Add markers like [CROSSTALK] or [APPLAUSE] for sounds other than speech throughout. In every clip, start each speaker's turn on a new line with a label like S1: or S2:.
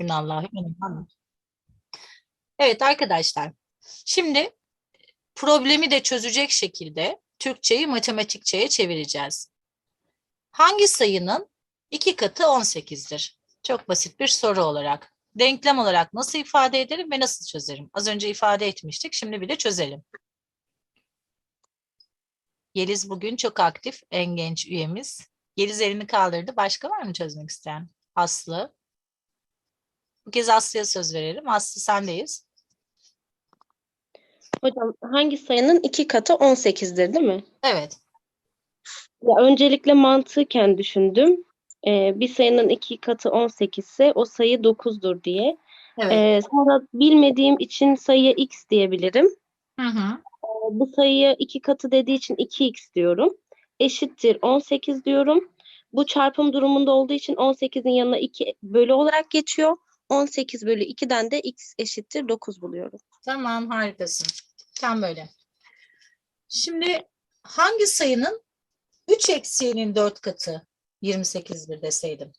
S1: Hasbinallahü Evet arkadaşlar. Şimdi problemi de çözecek şekilde Türkçeyi matematikçeye çevireceğiz. Hangi sayının iki katı 18'dir? Çok basit bir soru olarak. Denklem olarak nasıl ifade ederim ve nasıl çözerim? Az önce ifade etmiştik. Şimdi bir de çözelim. Yeliz bugün çok aktif. En genç üyemiz. Yeliz elini kaldırdı. Başka var mı çözmek isteyen? Aslı. Bu kez Aslı'ya söz verelim. Aslı sendeyiz.
S2: Hocam hangi sayının iki katı 18'dir değil mi?
S1: Evet.
S2: Ya öncelikle mantıken düşündüm. Ee, bir sayının iki katı 18 ise o sayı 9'dur diye.
S1: Evet.
S2: Ee, sonra bilmediğim için sayıya x diyebilirim.
S1: Hı hı.
S2: Ee, Bu sayıya iki katı dediği için 2x diyorum. Eşittir 18 diyorum. Bu çarpım durumunda olduğu için 18'in yanına 2 bölü olarak geçiyor. 18 bölü 2'den de x eşittir 9 buluyorum.
S1: Tamam harikasın. Tam böyle. Şimdi hangi sayının 3 eksiğinin 4 katı 28'dir deseydim?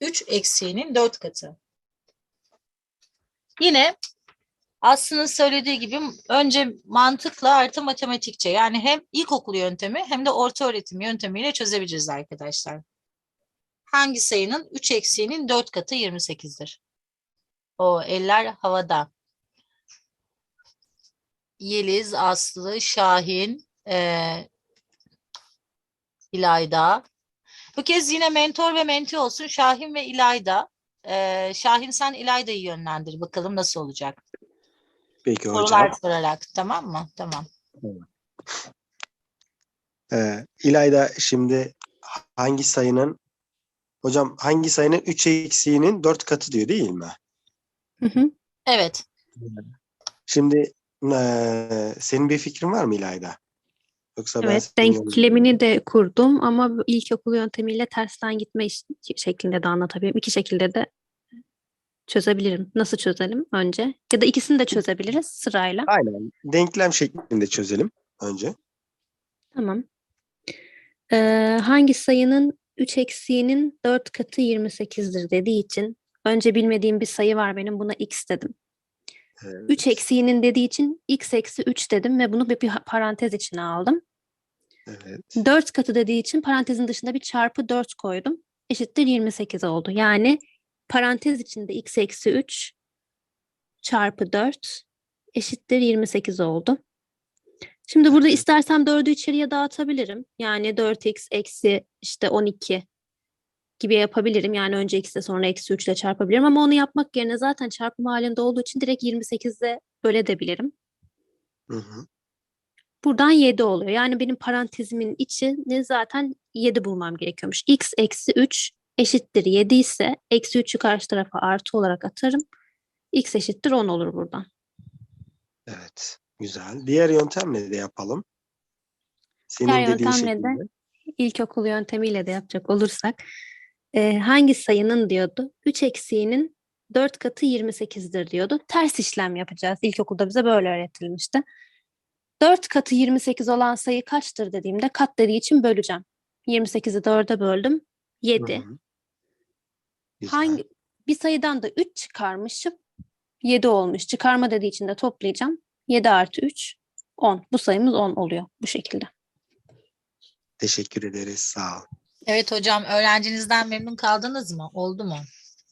S1: 3 eksiğinin 4 katı. Yine Aslı'nın söylediği gibi önce mantıkla artı matematikçe yani hem ilkokul yöntemi hem de orta öğretim yöntemiyle çözebiliriz arkadaşlar. Hangi sayının 3 eksiğinin 4 katı 28'dir? O eller havada. Yeliz, Aslı, Şahin, eee İlayda. Bu kez yine mentor ve menti olsun Şahin ve İlayda. Eee, Şahin sen İlayda'yı yönlendir bakalım nasıl olacak.
S3: Peki hocam.
S1: Sorular sorarak tamam mı? Tamam.
S3: Ee, İlayda şimdi hangi sayının hocam hangi sayının 3 eksiğinin 4 katı diyor değil mi?
S2: Hı hı.
S1: Evet.
S3: Şimdi eee, senin bir fikrin var mı İlayda? Yoksa ben
S4: Evet,
S3: senin
S4: denklemini de kurdum ama ilkokul yöntemiyle tersten gitme şeklinde de anlatabilirim. İki şekilde de çözebilirim. Nasıl çözelim önce? Ya da ikisini de çözebiliriz sırayla.
S3: Aynen. Denklem şeklinde çözelim önce.
S4: Tamam. Ee, hangi sayının 3 eksiğinin 4 katı 28'dir dediği için önce bilmediğim bir sayı var benim buna x dedim.
S3: Evet.
S4: 3 eksiğinin dediği için x eksi 3 dedim ve bunu bir, bir parantez içine aldım.
S3: Evet.
S4: 4 katı dediği için parantezin dışında bir çarpı 4 koydum. Eşittir 28 oldu. Yani parantez içinde x eksi 3 çarpı 4 eşittir 28 oldu. Şimdi burada istersem 4'ü içeriye dağıtabilirim. Yani 4x eksi işte 12 gibi yapabilirim. Yani önce x'e sonra eksi 3 ile çarpabilirim. Ama onu yapmak yerine zaten çarpım halinde olduğu için direkt 28'e bölebilirim.
S3: Hı hı.
S4: Buradan 7 oluyor. Yani benim parantezimin içini zaten 7 bulmam gerekiyormuş. x eksi 3 eşittir 7 ise eksi 3'ü karşı tarafa artı olarak atarım. x eşittir 10 olur buradan.
S3: Evet. Güzel. Diğer yöntemle de yapalım. Senin
S4: Diğer
S3: dediğin
S4: yöntemle de. İlkokul yöntemiyle de yapacak olursak e, hangi sayının diyordu? 3 eksiğinin 4 katı 28'dir diyordu. Ters işlem yapacağız. İlkokulda bize böyle öğretilmişti. 4 katı 28 olan sayı kaçtır dediğimde kat dediği için böleceğim. 28'i 4'e böldüm. 7.
S3: Hı hı. Güzel.
S4: Hangi bir sayıdan da 3 çıkarmışım. 7 olmuş. Çıkarma dediği için de toplayacağım. 7 artı 3 10. Bu sayımız 10 oluyor bu şekilde.
S3: Teşekkür ederiz. Sağ ol.
S1: Evet hocam öğrencinizden memnun kaldınız mı? Oldu mu?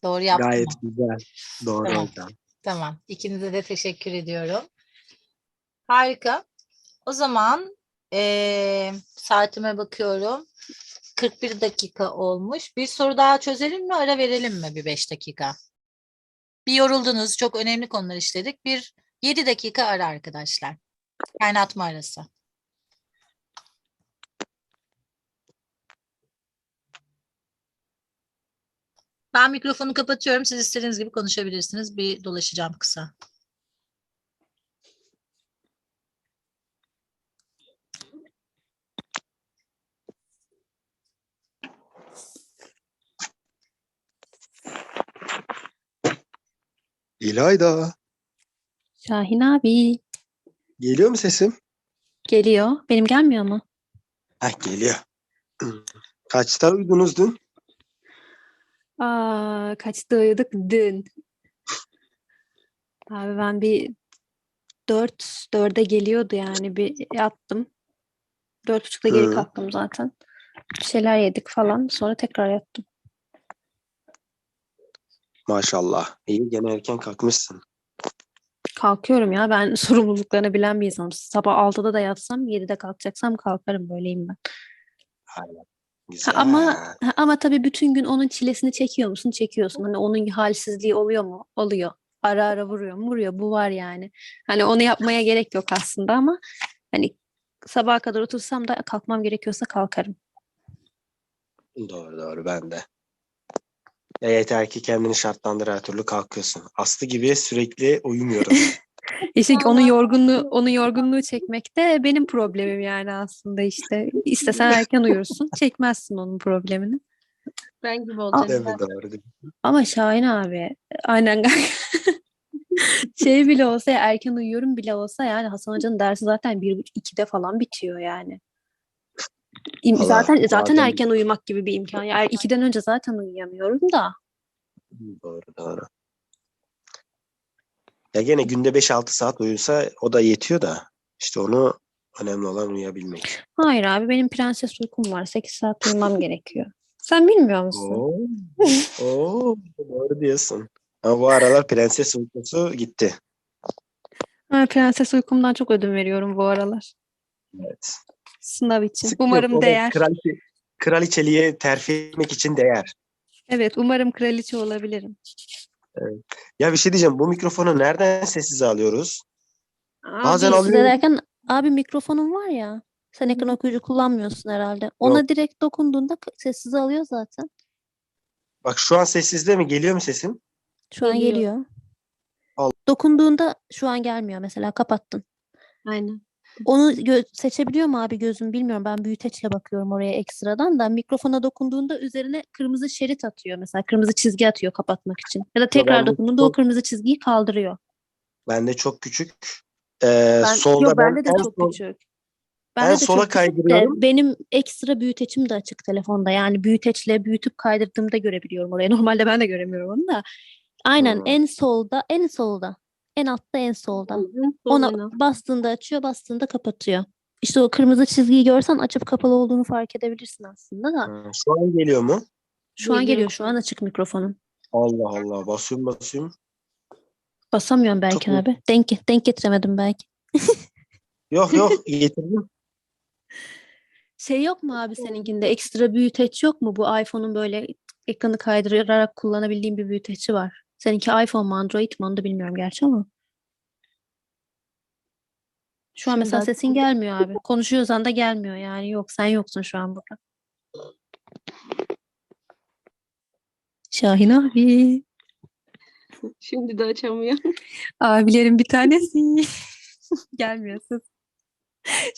S1: Doğru yaptı
S3: Gayet
S1: mı?
S3: güzel. Doğru
S1: Tamam.
S3: hocam.
S1: Tamam. İkinize de teşekkür ediyorum. Harika. O zaman eee, saatime bakıyorum. 41 dakika olmuş. Bir soru daha çözelim mi? Ara verelim mi bir 5 dakika? Bir yoruldunuz. Çok önemli konular işledik. Bir 7 dakika ara arkadaşlar. Kaynatma arası. Ben mikrofonu kapatıyorum. Siz istediğiniz gibi konuşabilirsiniz. Bir dolaşacağım kısa.
S3: İlayda.
S4: Şahin abi
S3: Geliyor mu sesim?
S4: geliyor. Benim gelmiyor mu?
S3: Heh, geliyor. [CLEARS THROAT] Kaçta uyudunuz dün?
S4: Aa, kaçta uyuduk? Dün. Abi ben bir dört, dörde geliyordu yani bir yattım. Dört buçukta geri
S3: Hı.
S4: kalktım zaten. Bir şeyler yedik falan. Sonra tekrar yattım.
S3: Maşallah. İyi gene erken kalkmışsın.
S4: Kalkıyorum ya. Ben [LAUGHS] sorumluluklarını bilen bir insanım. Sabah 6'da da yatsam 7'de kalkacaksam kalkarım. Böyleyim ben.
S3: Güzel.
S4: ama- Ha, Ama tabii bütün gün onun çilesini çekiyor musun? Çekiyorsun. Hani onun halsizliği oluyor mu? Oluyor. Ara ara vuruyor mu? Vuruyor. Bu var yani. Hani onu yapmaya gerek yok aslında ama hani sabaha kadar otursam da kalkmam gerekiyorsa kalkarım.
S3: Doğru doğru ben de. Ya yeter ki kendini şartlandır her türlü kalkıyorsun. Aslı gibi sürekli uyumuyorum. [LAUGHS]
S4: İşte onun yorgunluğu, [LAUGHS] onun yorgunluğu çekmek de benim problemim yani aslında işte. İstesen erken uyursun, [LAUGHS] çekmezsin onun problemini.
S2: Ben gibi olacağım.
S3: evet doğru.
S4: Ama Şahin abi, aynen kanka. şey bile olsa ya, erken uyuyorum bile olsa yani Hasan Hoca'nın dersi zaten bir buçuk ikide falan bitiyor yani. İm-
S3: Allah,
S4: Zaten zaten
S3: bazen-
S4: erken uyumak gibi bir imkan. Yani ikiden önce zaten uyuyamıyorum da.
S3: Doğru doğru. Ya gene günde 5-6 saat uyusa o da yetiyor da işte onu önemli olan uyuyabilmek.
S4: Hayır abi benim prenses uykum var. 8 saat uyumam gerekiyor. Sen bilmiyor musun?
S3: Oo, oo, doğru diyorsun. Ama bu aralar prenses uykusu gitti.
S4: Ha, prenses uykumdan çok ödün veriyorum bu aralar.
S3: Evet.
S4: Sınav için.
S3: Yok,
S4: Umarım
S3: da
S4: değer.
S3: Kraliçe, kraliçeliğe terfi etmek için değer.
S4: Evet, umarım kraliçe olabilirim.
S3: Ya bir şey diyeceğim. Bu mikrofonu nereden sessize alıyoruz? Bazen
S4: Abi,
S3: alıyorum.
S4: derken abi mikrofonun var ya. Sen ekran okuyucu kullanmıyorsun herhalde. Ona direkt dokunduğunda sessize alıyor zaten.
S3: Bak şu an sessizde mi? Geliyor mu sesim?
S4: Şu an
S2: Geliyor.
S4: geliyor.
S3: Al.
S4: Dokunduğunda şu an gelmiyor mesela kapattın.
S2: Aynen.
S4: Onu gö- seçebiliyor mu abi gözüm bilmiyorum. Ben büyüteçle bakıyorum oraya ekstradan da mikrofona dokunduğunda üzerine kırmızı şerit atıyor mesela. Kırmızı çizgi atıyor kapatmak için. Ya da tekrar
S3: ben
S4: dokunduğunda o
S3: çok-
S4: kırmızı çizgiyi kaldırıyor.
S3: Bende çok küçük. Ee,
S4: Ben,
S3: solda
S4: yok,
S3: ben
S4: bende de
S3: en
S4: çok
S3: sol-
S4: küçük.
S3: en
S4: Bende de
S3: sola
S4: çok küçük de
S3: kaydırıyorum.
S4: benim ekstra büyüteçim de açık telefonda. Yani büyüteçle büyütüp kaydırdığımda görebiliyorum oraya. [LAUGHS] Normalde ben de göremiyorum onu da. Aynen
S3: Hmm.
S4: en solda, en solda. En altta en solda. Ona bastığında açıyor, bastığında kapatıyor. İşte o kırmızı çizgiyi görsen açıp kapalı olduğunu fark edebilirsin aslında da.
S3: Ha, Şu an geliyor mu?
S4: Şu an
S2: Geliyor.
S4: geliyor, şu an açık mikrofonum.
S3: Allah Allah. Basıyorum basıyorum.
S4: Basamıyorum belki
S3: iyi.
S4: abi. Denk, denk getiremedim belki. [LAUGHS]
S3: Yok yok getirdim.
S4: Şey yok mu abi seninkinde? Ekstra büyüteç yok mu? Bu iPhone'un böyle ekranı kaydırarak kullanabildiğim bir büyüteci var. Seninki iPhone mu Android mi onu da bilmiyorum gerçi ama. Şu an mesela sesin gelmiyor abi. [LAUGHS] Konuşuyorsan da gelmiyor yani. Yok sen yoksun şu an burada. Şahin abi. [LAUGHS]
S2: Şimdi de açamıyor.
S4: Abilerin bir tanesi. [LAUGHS] gelmiyor ses.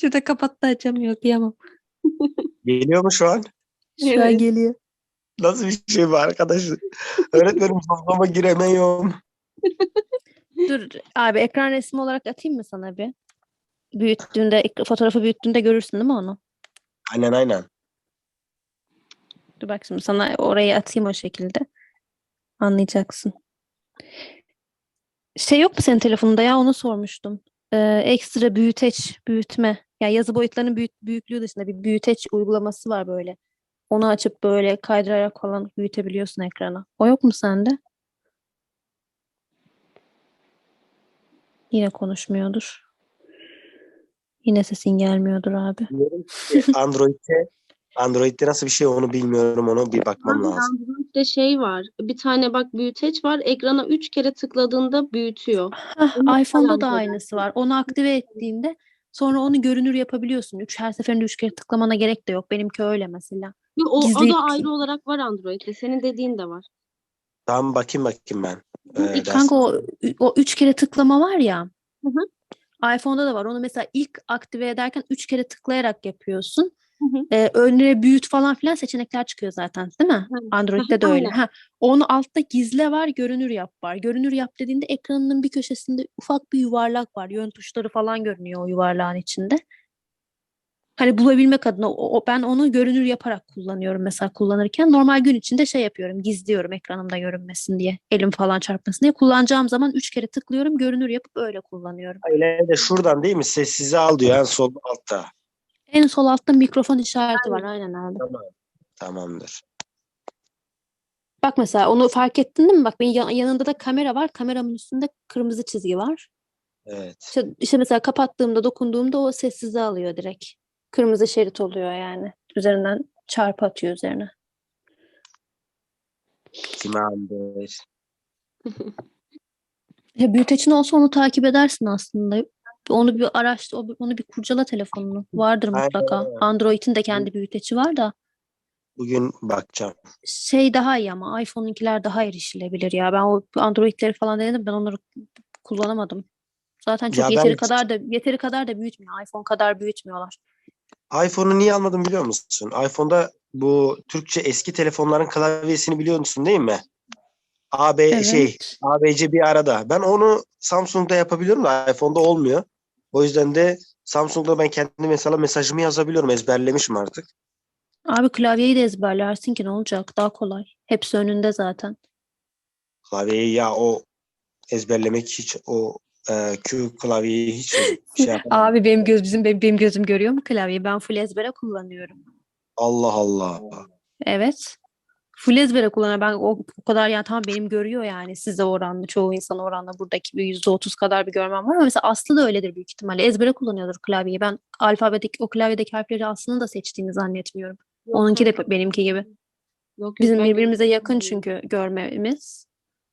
S4: Şurada kapattı açamıyor. Kıyamam.
S3: Geliyor mu şu an?
S4: Şu an
S2: Evet.
S4: geliyor.
S3: Nasıl bir şey bu arkadaş? Öğretmenim sınıfıma giremiyorum.
S4: Dur abi ekran resmi olarak atayım mı sana bir? Büyüttüğünde, fotoğrafı büyüttüğünde görürsün değil mi onu?
S3: Aynen aynen.
S4: Dur bak şimdi sana orayı atayım o şekilde. Anlayacaksın. Şey yok mu senin telefonunda ya onu sormuştum. Ee, ekstra büyüteç, büyütme. Yani yazı boyutlarının büyük, büyüklüğü dışında bir büyüteç uygulaması var böyle. Onu açıp böyle kaydırarak falan büyütebiliyorsun ekrana. O yok mu sende? Yine konuşmuyordur. Yine sesin gelmiyordur abi.
S3: Android'de Android'de nasıl bir şey onu bilmiyorum. Onu bir bakmam lazım.
S2: Android'de şey var. Bir tane bak büyüteç var. Ekrana üç kere tıkladığında büyütüyor.
S4: Hah,
S2: Onu
S4: iPhone'da
S2: falan
S4: da
S2: böyle.
S4: aynısı var. Onu aktive ettiğinde sonra onu görünür yapabiliyorsun. Üç her seferinde üç kere tıklamana gerek de yok. Benimki öyle mesela.
S2: Ve o, o da ayrı olarak var Android'de. Senin dediğin de var.
S3: Tamam bakayım bakayım ben. Ee,
S4: Kanka o, o üç kere tıklama var ya.
S2: Hı
S4: iPhone'da da var. Onu mesela ilk aktive ederken üç kere tıklayarak yapıyorsun.
S2: Hı hı.
S4: Ee, önüne büyüt falan filan seçenekler çıkıyor zaten değil mi?
S2: Hı.
S4: Android'de de öyle.
S2: Aynen.
S4: Ha, onu altta gizle var, görünür yap var. Görünür yap dediğinde ekranının bir köşesinde ufak bir yuvarlak var. Yön tuşları falan görünüyor o yuvarlağın içinde. Hani bulabilmek adına o, ben onu görünür yaparak kullanıyorum mesela kullanırken. Normal gün içinde şey yapıyorum. Gizliyorum ekranımda görünmesin diye. Elim falan çarpmasın diye. Kullanacağım zaman üç kere tıklıyorum. Görünür yapıp öyle kullanıyorum.
S3: Öyle de şuradan değil mi? Sessize al diyor en sol altta.
S4: En sol altta mikrofon işareti var. Aynen abi.
S3: Tamamdır.
S4: Bak mesela onu fark ettin değil mi? Bak benim ya- yanında da kamera var. Kameramın üstünde kırmızı çizgi var.
S3: Evet.
S4: İşte, işte mesela kapattığımda, dokunduğumda o sessize alıyor direkt. Kırmızı şerit oluyor yani. Üzerinden çarpı atıyor üzerine.
S3: Tamamdır. [LAUGHS]
S4: Ya büyüteçin olsa onu takip edersin aslında. Onu bir araştır, onu bir kurcala telefonunu. Vardır
S3: Aynen
S4: mutlaka. Android'in de kendi büyüteci var da
S3: Bugün bakacağım.
S4: şey daha iyi ama iPhone'unkiler daha erişilebilir ya. Ben o Android'leri falan denedim. Ben onları kullanamadım. Zaten çok
S3: Ya ben-
S4: yeteri kadar da yeteri kadar da büyütmüyor. iPhone kadar büyütmüyorlar.
S3: iPhone'u niye almadım biliyor musun? iPhone'da bu Türkçe eski telefonların klavyesini biliyor musun değil mi? AB şey
S4: Evet.
S3: ABC bir arada. Ben onu Samsung'da yapabiliyorum da iPhone'da olmuyor. O yüzden de Samsung'da ben kendi mesela mesajımı yazabiliyorum. Ezberlemişim artık.
S4: Abi klavyeyi de ezberlersin ki ne olacak? Daha kolay. Hepsi önünde zaten.
S3: Klavyeyi ya o ezberlemek hiç o e, Q klavyeyi hiç [LAUGHS] şey yapamam.
S4: Abi benim göz bizim benim, benim gözüm görüyor mu klavyeyi? Ben full ezbere kullanıyorum.
S3: Allah Allah.
S4: Evet. Full ezbere kullanıyorum. Ben o, o kadar yani tamam benim görüyor yani size oranla çoğu insan oranla buradaki bir yüzde otuz kadar bir görmem var ama mesela Aslı da öyledir büyük ihtimalle. Ezbere kullanıyordur klavyeyi. Ben alfabedeki o klavyedeki harfleri Aslı'nın da seçtiğini zannetmiyorum. Onunki de benimki gibi.
S2: Yok, yok,
S4: Bizim birbirimize yakın çünkü görmemiz.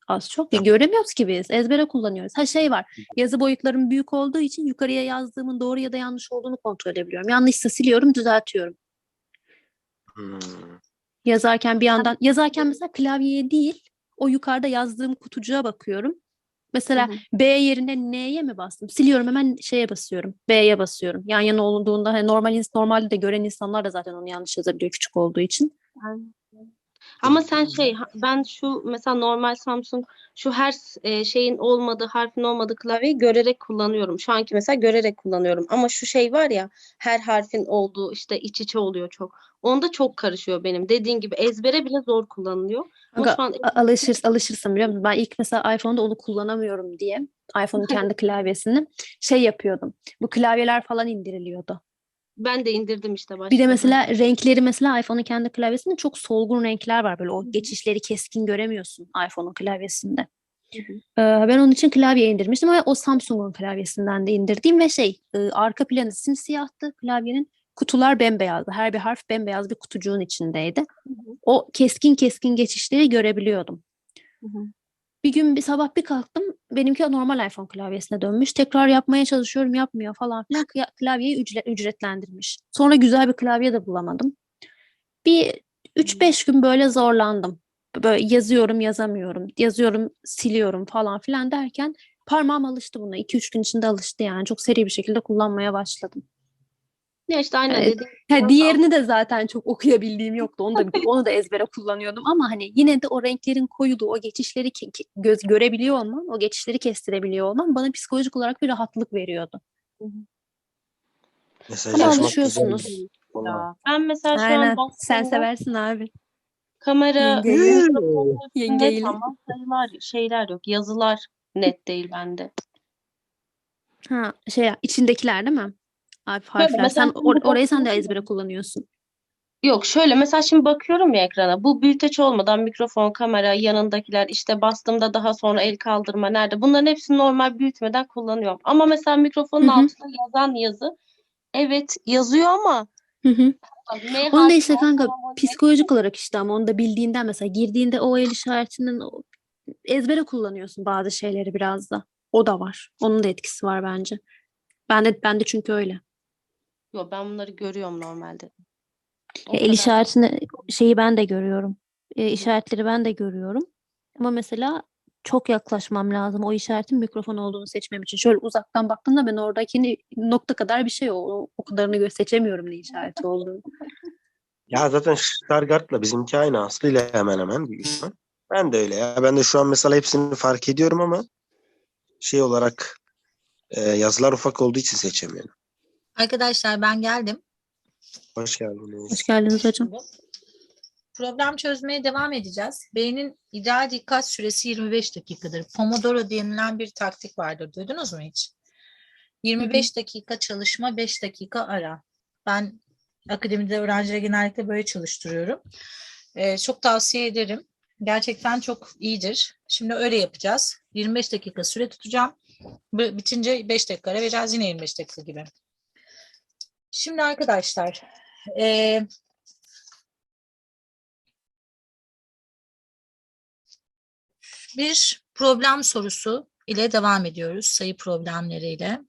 S4: Az çok. Ya göremiyoruz ki biz. Ezbere kullanıyoruz. Ha şey var. Yazı boyutlarım büyük olduğu için yukarıya yazdığımın doğru ya da yanlış olduğunu kontrol edebiliyorum. Yanlışsa siliyorum, düzeltiyorum.
S3: Hmm.
S4: Yazarken bir yandan yazarken mesela klavyeye değil o yukarıda yazdığım kutucuğa bakıyorum. Mesela
S2: Hı hı.
S4: B yerine N'ye mi bastım? Siliyorum hemen şeye basıyorum. B'ye basıyorum. Yan yana olduğunda hani normal normalde de gören insanlar da zaten onu yanlış yazabiliyor küçük olduğu için.
S2: Ama sen şey ben şu mesela normal Samsung şu her e, şeyin olmadığı harfin olmadığı klavyeyi görerek kullanıyorum. Şu anki mesela görerek kullanıyorum. Ama şu şey var ya her harfin olduğu işte iç içe oluyor çok. Onda çok karışıyor benim. Dediğin gibi ezbere bile zor kullanılıyor. Ama
S4: Aga,
S2: şu an
S4: alışır, alışırsın biliyor musun? Ben ilk mesela iPhone'da onu kullanamıyorum diye iPhone'un kendi klavyesini şey yapıyordum. Bu klavyeler falan indiriliyordu.
S2: Ben de indirdim işte başta.
S4: Bir de mesela renkleri mesela iPhone'un kendi klavyesinde çok solgun renkler var. Böyle o
S2: hı.
S4: geçişleri keskin göremiyorsun iPhone'un klavyesinde.
S2: Hı hı.
S4: Ben onun için klavye indirmiştim ama o Samsung'un klavyesinden de indirdiğim ve şey arka planı simsiyahtı klavyenin. Kutular bembeyazdı. Her bir harf bembeyaz bir kutucuğun içindeydi.
S2: hı.
S4: O keskin keskin geçişleri görebiliyordum.
S2: Hı hı.
S4: Bir gün bir sabah bir kalktım. Benimki normal iPhone klavyesine dönmüş. Tekrar yapmaya çalışıyorum yapmıyor falan filan. Kla- Klavyeyi ücret, ücretlendirmiş. Sonra güzel bir klavye de bulamadım. Bir 3-5 gün böyle zorlandım. Böyle yazıyorum yazamıyorum. Yazıyorum siliyorum falan filan derken parmağım alıştı buna. 2-3 gün içinde alıştı yani. Çok seri bir şekilde kullanmaya başladım.
S2: Ya işte aynen
S4: Evet.
S2: dediğin
S4: Ha, diğerini de zaten çok okuyabildiğim yoktu. Onu da [LAUGHS] onu da ezbere kullanıyordum ama hani yine de o renklerin koyuluğu, o geçişleri ke- göz görebiliyor olmam, o geçişleri kestirebiliyor olmam bana psikolojik olarak bir rahatlık veriyordu.
S3: Mesajlaşmak
S4: alışıyorsunuz.
S2: Ben mesela şu
S4: Aynen.
S2: an
S4: Sen
S2: baktığımda
S4: seversin abi.
S2: kamera
S4: Yengeyle.
S2: tamam sayılar şeyler yok. Yazılar net değil bende.
S4: Ha şey içindekiler değil mi? Abi harfler.
S2: mesela
S4: Sen or- orayı sen de ezbere kullanıyorsun.
S2: Yok şöyle mesela şimdi bakıyorum ya ekrana. Bu büyüteç olmadan mikrofon, kamera, yanındakiler işte bastığımda daha sonra el kaldırma nerede? Bunların hepsini normal büyütmeden kullanıyorum. Ama mesela mikrofonun
S4: Hı hı.
S2: altında yazan yazı evet yazıyor ama
S4: Hı hı.
S2: M
S4: Onu da
S2: harfi
S4: işte kanka
S2: olmadan
S4: psikolojik olarak işte ama onu da bildiğinden mesela girdiğinde o el işaretinin o- ezbere kullanıyorsun bazı şeyleri biraz da. O da var. Onun da etkisi var bence. Ben de ben de çünkü öyle.
S2: Yok ben bunları görüyorum normalde. O
S4: Ya el
S2: kadar-
S4: işaretini şeyi ben de görüyorum. E, işaretleri ben de görüyorum. Ama mesela çok yaklaşmam lazım. O işaretin mikrofon olduğunu seçmem için. Şöyle uzaktan baktığımda ben oradaki nokta kadar bir şey o. O, kadarını gö- seçemiyorum ne işareti olduğunu.
S3: Ya zaten Stargard'la bizimki aynı Aslı'yla hemen hemen büyük ihtimal. Ben de öyle ya. Ben de şu an mesela hepsini fark ediyorum ama şey olarak e, yazılar ufak olduğu için seçemiyorum.
S1: Arkadaşlar ben geldim.
S3: Hoş geldiniz.
S4: Hoş geldiniz hocam.
S1: Problem çözmeye devam edeceğiz. Beynin ideal dikkat süresi 25 dakikadır. Pomodoro denilen bir taktik vardır. Duydunuz mu hiç? 25 dakika çalışma, 5 dakika ara. Ben akademide öğrencilere genellikle böyle çalıştırıyorum. Ee, çok tavsiye ederim. Gerçekten çok iyidir. Şimdi öyle yapacağız. 25 dakika süre tutacağım. Bitince 5 dakika ara vereceğiz. Yine 25 dakika gibi. Şimdi arkadaşlar, eee bir problem sorusu ile devam ediyoruz. Sayı problemleriyle.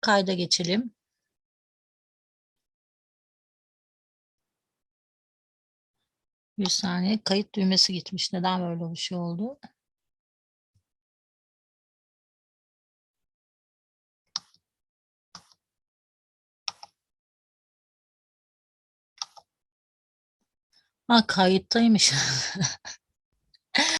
S1: Kayda geçelim. Bir saniye kayıt düğmesi gitmiş. Neden böyle bir şey oldu? Ha kayıttaymış. [LAUGHS]